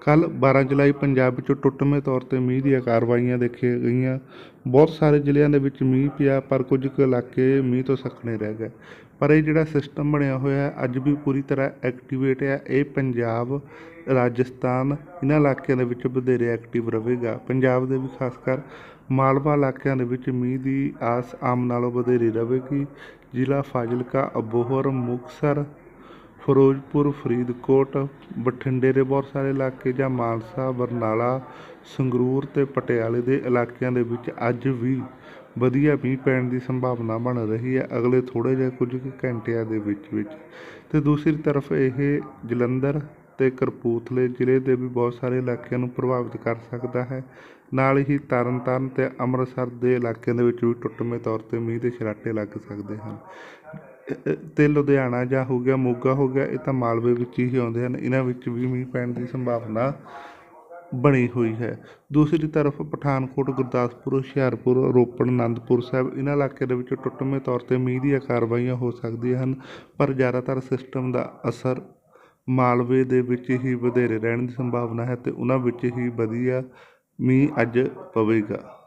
ਕੱਲ 12 ਜੁਲਾਈ ਪੰਜਾਬ ਵਿੱਚ ਟੁੱਟਵੇਂ ਤੌਰ ਤੇ ਮੀਂਹ ਦੀਆਂ ਕਾਰਵਾਈਆਂ ਦੇਖੀਆਂ ਗਈਆਂ। ਬਹੁਤ ਸਾਰੇ ਜ਼ਿਲ੍ਹਿਆਂ ਦੇ ਵਿੱਚ ਮੀਂਹ ਪਿਆ, ਪਰ ਕੁਝ ਕੁ ਇਲਾਕੇ ਮੀਂਹ ਤੋਂ ਸੱਖਣੇ ਰਹਿ ਗਏ। ਪਰ ਇਹ ਜਿਹੜਾ ਸਿਸਟਮ ਬਣਿਆ ਹੋਇਆ ਹੈ, ਅੱਜ ਵੀ ਪੂਰੀ ਤਰ੍ਹਾਂ ਐਕਟੀਵੇਟ ਹੈ। ਇਹ ਪੰਜਾਬ, ਰਾਜਸਥਾਨ, ਇਹਨਾਂ ਇਲਾਕਿਆਂ ਦੇ ਵਿੱਚ ਵਧੇਰੇ ਐਕਟਿਵ ਰਹੇਗਾ। ਪੰਜਾਬ ਦੇ ਵੀ ਖਾਸ ਕਰ ਮਾਲਵਾ ਇਲਾਕਿਆਂ ਦੇ ਵਿੱਚ ਮੀਂਹ ਦੀ ਆਸ ਆਮ ਨਾਲੋਂ ਵਧੇਰੇ ਰਹੇਗੀ। ਜ਼ਿਲ੍ਹਾ ਫਾਜ਼ਿਲਕਾ, ਅਬੋਹਰ, ਮੁਕਤਸਰ ਫਿਰੋਜ਼ਪੁਰ, ਫਰੀਦਕੋਟ, ਬਠਿੰਡੇ ਦੇ ਬਹੁਤ ਸਾਰੇ ਇਲਾਕੇ ਜਾਂ ਮਾਨਸਾ, ਬਰਨਾਲਾ, ਸੰਗਰੂਰ ਤੇ ਪਟਿਆਲੇ ਦੇ ਇਲਾਕਿਆਂ ਦੇ ਵਿੱਚ ਅੱਜ ਵੀ ਵਧੀਆ ਮੀਂਹ ਪੈਣ ਦੀ ਸੰਭਾਵਨਾ ਬਣ ਰਹੀ ਹੈ। ਅਗਲੇ ਥੋੜ੍ਹੇ ਜਿਹੇ ਕੁਝ ਕੁ ਘੰਟਿਆਂ ਦੇ ਵਿੱਚ ਵਿੱਚ। ਤੇ ਦੂਸਰੀ ਤਰਫ ਇਹ ਜਲੰਧਰ ਤੇ ਕਰਪੂਥਲੇ ਜ਼ਿਲ੍ਹੇ ਦੇ ਵੀ ਬਹੁਤ ਸਾਰੇ ਇਲਾਕਿਆਂ ਨੂੰ ਪ੍ਰਭਾਵਿਤ ਕਰ ਸਕਦਾ ਹੈ। ਨਾਲ ਹੀ ਤਰਨਤਾਰਨ ਤੇ ਅੰਮ੍ਰਿਤਸਰ ਦੇ ਇਲਾਕਿਆਂ ਦੇ ਵਿੱਚ ਵੀ ਟੁੱਟਵੇਂ ਤੌਰ ਤੇ ਮੀਂਹ ਦੇ ਛਰਾਟੇ ਲੱਗ ਸਕਦੇ ਹਨ। ਅਤੇ ਲੁਧਿਆਣਾ ਜਾਂ ਹੋ ਗਿਆ, ਮੋਗਾ ਹੋ ਗਿਆ, ਇਹ ਤਾਂ ਮਾਲਵੇ ਵਿੱਚ ਹੀ ਆਉਂਦੇ ਹਨ। ਇਹਨਾਂ ਵਿੱਚ ਵੀ ਮੀਂਹ ਪੈਣ ਦੀ ਸੰਭਾਵਨਾ ਬਣੀ ਹੋਈ ਹੈ। ਦੂਸਰੀ ਤਰਫ ਪਠਾਨਕੋਟ, ਗੁਰਦਾਸਪੁਰ, ਹੁਸ਼ਿਆਰਪੁਰ, ਰੋਪੜ, ਅਨੰਦਪੁਰ ਸਾਹਿਬ, ਇਹਨਾਂ ਇਲਾਕਿਆਂ ਦੇ ਵਿੱਚ ਟੁੱਟਵੇਂ ਤੌਰ ਤੇ ਮੀਂਹ ਦੀਆਂ ਕਾਰਵਾਈਆਂ ਹੋ ਸਕਦੀਆਂ ਹਨ, ਪਰ ਜ਼ਿਆਦਾਤਰ ਸਿਸਟਮ ਦਾ ਅਸਰ ਮਾਲਵੇ ਦੇ ਵਿੱਚ ਹੀ ਵਧੇਰੇ ਰਹਿਣ ਦੀ ਸੰਭਾਵਨਾ ਹੈ ਤੇ ਉਹਨਾਂ ਵਿੱਚ ਹੀ ਵਧੀਆ ਮੀਂਹ ਅੱਜ ਪਵੇਗਾ।